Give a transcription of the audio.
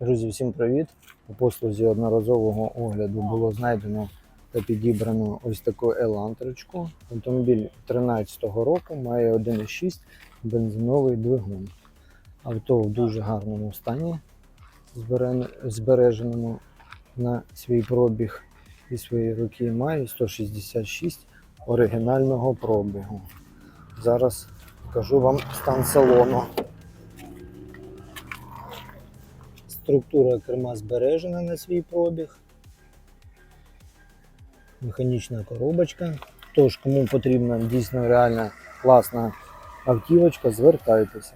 Друзі, всім привіт! У послузі одноразового огляду було знайдено та підібрано ось таку елантрочку. Автомобіль 13-го року має 1,6 бензиновий двигун. Авто в дуже гарному стані, збереженому на свій пробіг і свої роки має 166 оригінального пробігу. Зараз покажу вам стан салону. Структура керма збережена на свій пробіг. Механічна коробочка. Тож, кому потрібна дійсно реальна класна автівочка, звертайтеся.